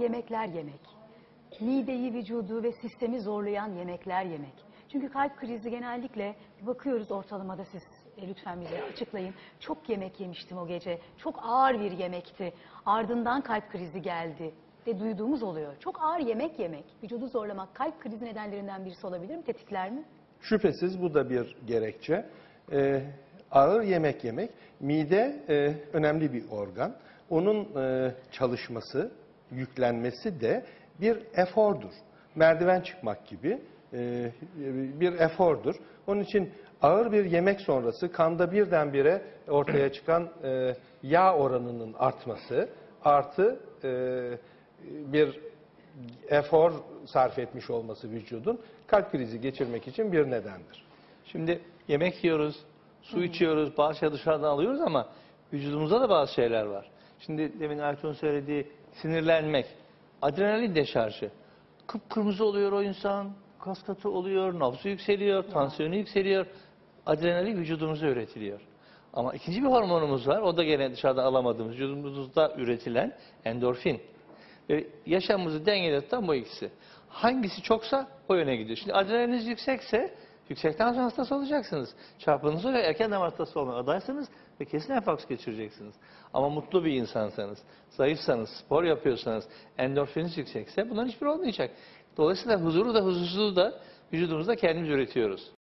yemekler yemek. Mideyi, vücudu ve sistemi zorlayan yemekler yemek. Çünkü kalp krizi genellikle bakıyoruz ortalamada siz e, lütfen bize açıklayın. Çok yemek yemiştim o gece. Çok ağır bir yemekti. Ardından kalp krizi geldi de duyduğumuz oluyor. Çok ağır yemek yemek, vücudu zorlamak kalp krizi nedenlerinden birisi olabilir mi? Tetikler mi? Şüphesiz bu da bir gerekçe. Ee, ağır yemek yemek, mide e, önemli bir organ. Onun e, çalışması, yüklenmesi de bir efordur. Merdiven çıkmak gibi e, bir efordur. Onun için ağır bir yemek sonrası kanda birdenbire ortaya çıkan e, yağ oranının artması artı e, bir efor sarf etmiş olması vücudun kalp krizi geçirmek için bir nedendir. Şimdi yemek yiyoruz, su içiyoruz, bazı şeyler dışarıdan alıyoruz ama vücudumuzda da bazı şeyler var. Şimdi demin Aytun'un söylediği sinirlenmek, adrenalin deşarjı. Kıpkırmızı oluyor o insan, kas katı oluyor, nabzı yükseliyor, tansiyonu yükseliyor. Adrenalin vücudumuza üretiliyor. Ama ikinci bir hormonumuz var, o da gene dışarıdan alamadığımız, vücudumuzda üretilen endorfin. Ve yaşamımızı dengede tutan bu ikisi. Hangisi çoksa o yöne gidiyor. Şimdi adrenaliniz yüksekse yüksek tansiyon hastası olacaksınız. Çarpınız ve erken damar hastası olmaya adaysanız ve kesin enfaks geçireceksiniz. Ama mutlu bir insansanız, zayıfsanız, spor yapıyorsanız, endorfininiz yüksekse bunların hiçbiri olmayacak. Dolayısıyla huzuru da huzursuzluğu da vücudumuzda kendimiz üretiyoruz.